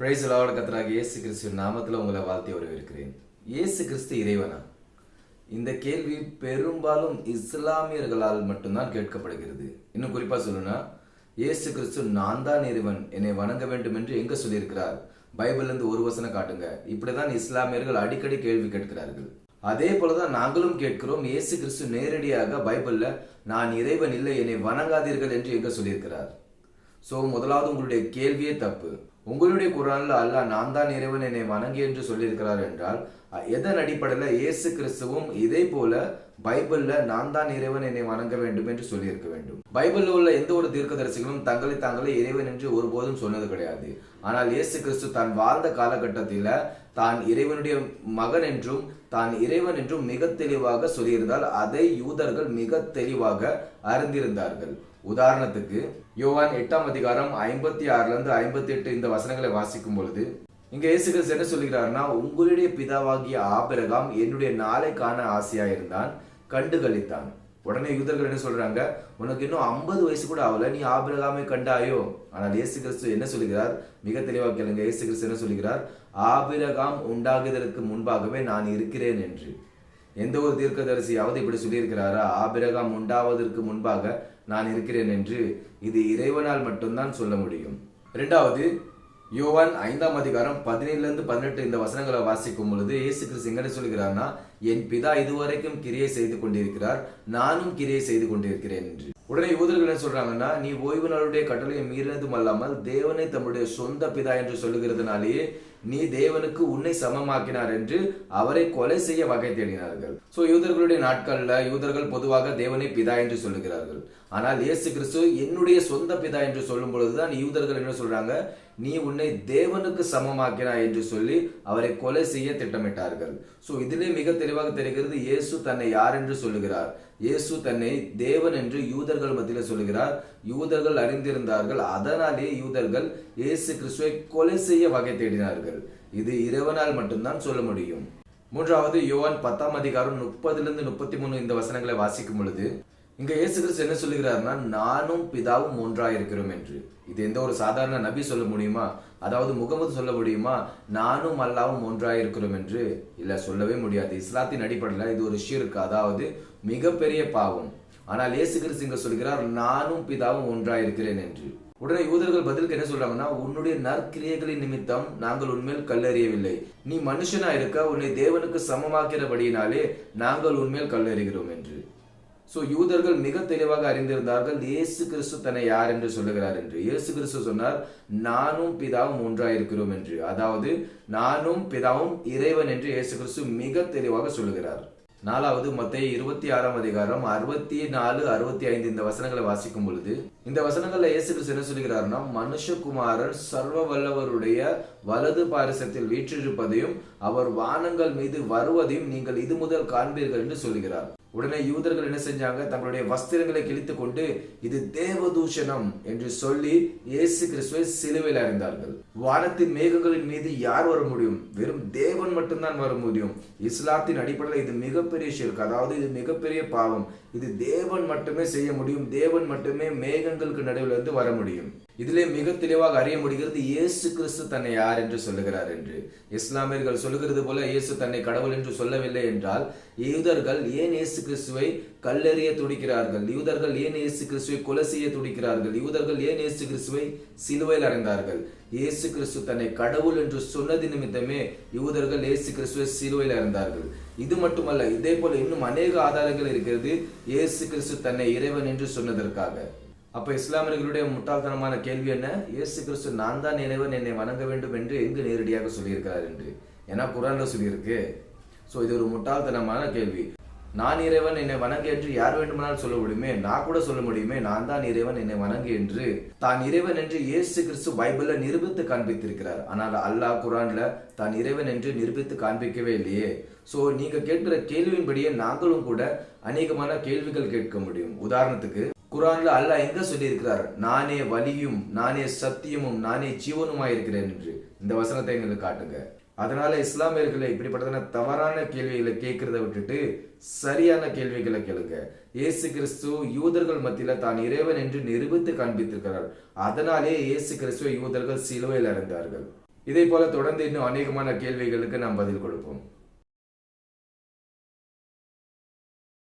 Price Lord கத்தராக இயேசு கிறிஸ்து நாமத்தில் உங்களை வாழ்த்தி வரவேற்கிறேன். இயேசு கிறிஸ்து இறைவனா? இந்த கேள்வி பெரும்பாலும் இஸ்லாமியர்களால் மட்டும்தான் கேட்கப்படுகிறது. இன்னும் குறிப்பாக சொல்லணும்னா இயேசு கிறிஸ்து நான் தான் இறைவன் என்னை வணங்க வேண்டும் என்று எங்கே சொல்லியிருக்கிறார்? பைபிள்லேருந்து ஒரு வசனம் காட்டுங்க. இப்படி தான் இஸ்லாமியர்கள் அடிக்கடி கேள்வி கேட்கிறார்கள். அதே போலதான் நாங்களும் கேட்கிறோம் இயேசு கிறிஸ்து நேரடியாக பைபிளில் நான் இறைவன் இல்லை என்னை வணங்காதீர்கள் என்று எங்க சொல்லியிருக்கிறார்? சோ முதலாவது உங்களுடைய கேள்வியே தப்பு. உங்களுடைய குரானில் அல்லாஹ் நான் தான் இறைவன் என்னை வணங்கி என்று சொல்லியிருக்கிறார் என்றால் எதன் அடிப்படையில் இயேசு கிறிஸ்துவும் இதே போல பைபிள்ல நான் தான் இறைவன் என்னை வணங்க வேண்டும் என்று சொல்லியிருக்க வேண்டும். பைபிளில் உள்ள எந்த ஒரு தீர்க்கதரிசிகளும் தங்களை தாங்களே இறைவன் என்று ஒருபோதும் சொன்னது கிடையாது. ஆனால் இயேசு கிறிஸ்து தான் வாழ்ந்த காலகட்டத்தில் தான் இறைவனுடைய மகன் என்றும் தான் இறைவன் என்றும் மிக தெளிவாக சொல்லியிருந்தால் அதை யூதர்கள் மிக தெளிவாக அறிந்திருந்தார்கள். உதாரணத்துக்கு யோவான் எட்டாம் அதிகாரம் ஐம்பத்தி ஆறுல இருந்து ஐம்பத்தி எட்டு இந்த வசனங்களை வாசிக்கும் பொழுது இங்க இயேசு கிறிஸ்து என்ன சொல்கிறாருன்னா உங்களுடைய பிதாவாகிய ஆபிரகாம் என்னுடைய நாளை காண ஆசையா இருந்தான் கண்டு கழித்தான் உடனே யூதர்கள் என்ன சொல்றாங்க உனக்கு இன்னும் ஐம்பது வயசு கூட ஆகல நீ ஆபிரகாமை கண்டாயோ? ஆனால் இயேசு கிறிஸ்து என்ன சொல்கிறார் மிக தெளிவாக கேளுங்க இயேசு கிறிஸ்து என்ன சொல்கிறார் ஆபிரகாம் உண்டாகுதற்கு முன்பாகவே நான் இருக்கிறேன் என்று. எந்த ஒரு தீர்க்கதரிசியாவது இப்படி சொல்லியிருக்கிறாரா? ஆபிரகாம் உண்டாவதற்கு முன்பாக நான் இருக்கிறேன் என்று இது இறைவனால் மட்டும்தான் சொல்ல முடியும். இரண்டாவது யோவான் ஐந்தாம் அதிகாரம் பதினேழுலேருந்து பதினெட்டு இந்த வசனங்களை வாசிக்கும் பொழுது இயேசு கிறிஸ்து எங்கே சொல்கிறார்னா என் பிதா இதுவரைக்கும் கிரியை செய்து கொண்டிருக்கிறார் நானும் கிரியை செய்து கொண்டிருக்கிறேன் என்று. உடனே யூதர்கள் என்ன சொல்றாங்கன்னா நீ ஓய்வு நாளுடைய கட்டளையை மீறினதும் அல்லாமல் தேவனை தம்முடைய சொந்த பிதா என்று சொல்லுகிறதுனாலேயே நீ தேவனுக்கு உன்னை சமமாக்கினார் என்று அவரை கொலை செய்ய வகை தேடினார்கள். சோ யூதர்களுடைய நாட்கள்ல யூதர்கள் பொதுவாக தேவனை பிதா என்று சொல்லுகிறார்கள். ஆனால் இயேசு கிறிஸ்து என்னுடைய சொந்த பிதா என்று சொல்லும் பொழுதுதான் யூதர்கள் என்ன சொல்றாங்க? நீ உன்னை தேவனுக்கு சமமாக்கினாய் என்று சொல்லி அவரை கொலை செய்ய திட்டமிட்டார்கள். சோ இதிலே மிக தெளிவாக தெரிகிறது இயேசு தன்னை யார் என்று சொல்லுகிறார்? இயேசு தன்னை தேவன் என்று யூதர்கள் மத்தியில் சொல்லுகிறார். யூதர்கள் அறிந்திருந்தார்கள். அதனாலே யூதர்கள் இயேசு கிறிஸ்துவை கொலை செய்ய வகை தேடினார்கள். இது இறைவனால் மட்டும்தான் சொல்ல முடியும். மூன்றாவது யோவான் பத்தாம் அதிகாரம் முப்பதிலிருந்து முப்பத்தி மூணு இந்த வசனங்களை வாசிக்கும் பொழுது இங்க இயேசு கிறிஸ்து என்ன சொல்லுகிறார்னா நானும் பிதாவும் ஒன்றாய் இருக்கிறோம் என்று. இது எந்த ஒரு சாதாரண நபி சொல்ல முடியுமா? அதாவது முகமது சொல்ல முடியுமா? நானும் அல்லாவும் ஒன்றாய் இருக்கிறோம் என்று. இல்லை சொல்லவே முடியாது. இஸ்லாத்தின் அடிப்படையில் இது ஒரு ஷீருக்கு அதாவது மிகப்பெரிய பாவம். ஆனால் இயேசு கிறிஸ்து இங்க சொல்கிறார் நானும் பிதாவும் ஒன்றாக இருக்கிறேன் என்று. உடனே யூதர்கள் பதிலுக்கு என்ன சொல்றாங்கன்னா உன்னுடைய நற்கிரியைகளின் நிமித்தம் நாங்கள் உண்மையில் கல்லறியவில்லை. நீ மனுஷனா இருக்க உன்னை தேவனுக்கு சமமாக்கிறபடியினாலே நாங்கள் உண்மையில் கல்லறிகிறோம் என்று. சோ யூதர்கள் மிக தெளிவாக அறிந்திருந்தார்கள் இயேசு கிறிஸ்து தன்னை யார் என்று சொல்லுகிறார் என்று. இயேசு கிறிஸ்து சொன்னார் நானும் பிதாவும் ஒன்றாயிருக்கிறோம் என்று. அதாவது நானும் பிதாவும் இறைவன் என்று இயேசு கிறிஸ்து மிக தெளிவாக சொல்லுகிறார். நாலாவது மத்திய இருபத்தி ஆறாம் அதிகாரம் அறுபத்தி நாலு அறுபத்தி ஐந்து இந்த வசனங்களை வாசிக்கும் பொழுது இந்த வசனங்கள்ல இயேசு கிறிஸ்து என்ன சொல்லுகிறார்னா மனுஷகுமாரன் சர்வ வல்லவருடைய வலது பாரிசத்தில் வீற்றிருப்பதையும் அவர் வானங்கள் மீது வருவதையும் நீங்கள் இது முதல் காண்பீர்கள் என்று சொல்கிறார் உடனே யூதர்கள் என்ன செஞ்சாங்க? தங்களுடைய வஸ்திரங்களை கிழித்து கொண்டு இது தேவதூஷணம் என்று சொல்லி இயேசு கிறிஸ்துவை சிலுவையில் அறிந்தார்கள். வானத்தின் மேகங்களின் மீது யார் வர முடியும்? வெறும் தேவன் மட்டும்தான் வர முடியும். இஸ்லாத்தின் அடிப்படையில் இது மிகப்பெரிய ஷிர்க். அதாவது இது மிகப்பெரிய பாவம். இது தேவன் மட்டுமே செய்ய முடியும். தேவன் மட்டுமே மேகங்களுக்கு நடுவில் இருந்து வர முடியும். இதிலே மிக தெளிவாக அறிய முடிகிறது இயேசு கிறிஸ்து தன்னை யார் என்று சொல்லுகிறார் என்று. இஸ்லாமியர்கள் சொல்லுகிறது போல இயேசு தன்னை கடவுள் என்று சொல்லவில்லை என்றால் யூதர்கள் ஏன் இயேசு கிறிஸ்துவை கல்லெறிய துடிக்கிறார்கள்? யூதர்கள் ஏன் இயேசு கிறிஸ்துவை கொலை செய்ய துடிக்கிறார்கள்? யூதர்கள் ஏன் இயேசு கிறிஸ்துவை சிலுவையில் அடைந்தார்கள் இயேசு கிறிஸ்து தன்னை கடவுள் என்று சொன்னது நிமித்தமே யூதர்கள் இயேசு கிறிஸ்துவை சிலுவையில் அடைந்தார்கள் இது மட்டுமல்ல இதே போல இன்னும் அநேக ஆதாரங்கள் இருக்கிறது. இயேசு கிறிஸ்து தன்னை இறைவன் என்று சொன்னதற்காக. அப்ப இஸ்லாமியர்களுடைய முட்டாள்தனமான கேள்வி என்ன? இயேசு கிறிஸ்து நான் தான் இறைவன் என்னை வணங்க வேண்டும் என்று எங்கு நேரடியாக சொல்லியிருக்கிறார் என்று. ஏன்னா குரான்ல சொல்லியிருக்கு. ஸோ இது ஒரு முட்டாள்தனமான கேள்வி. நான் இறைவன் என்னை வணங்கு என்று யார் வேண்டுமானாலும் சொல்ல முடியுமே? நான் கூட சொல்ல முடியுமே? நான் தான் இறைவன் என்னை வணங்கு என்று. தான் இறைவன் என்று இயேசு கிறிஸ்து பைபிள்ல நிரூபித்து காண்பித்திருக்கிறார். ஆனால் அல்லாஹ் குரான்ல தான் இறைவன் என்று நிரூபித்து காண்பிக்கவே இல்லையே. ஸோ நீங்க கேட்கிற கேள்வியின்படியே நாங்களும் கூட அநேகமான கேள்விகள் கேட்க முடியும். உதாரணத்துக்கு குரான்ல அல்லாஹ் எங்க சொல்லியிருக்கிறார்? நானே வலியும் நானே சத்தியமும் நானே ஜீவனுமாய் இருக்கிறேன் என்று. இந்த வசனத்தை எங்களுக்கு காட்டுங்க. அதனால இஸ்லாமியர்களை இப்படிப்பட்டதான தவறான கேள்விகளை கேட்கறத விட்டுட்டு சரியான கேள்விகளை கேளுங்க. இயேசு கிறிஸ்து யூதர்கள் மத்தியில தான் இறைவன் என்று நிரூபித்து காண்பித்திருக்கிறார். அதனாலே இயேசு கிறிஸ்துவ யூதர்கள் சிலுவையில் இறந்தார்கள் இதே போல தொடர்ந்து இன்னும் அநேகமான கேள்விகளுக்கு நாம் பதில் கொடுப்போம்.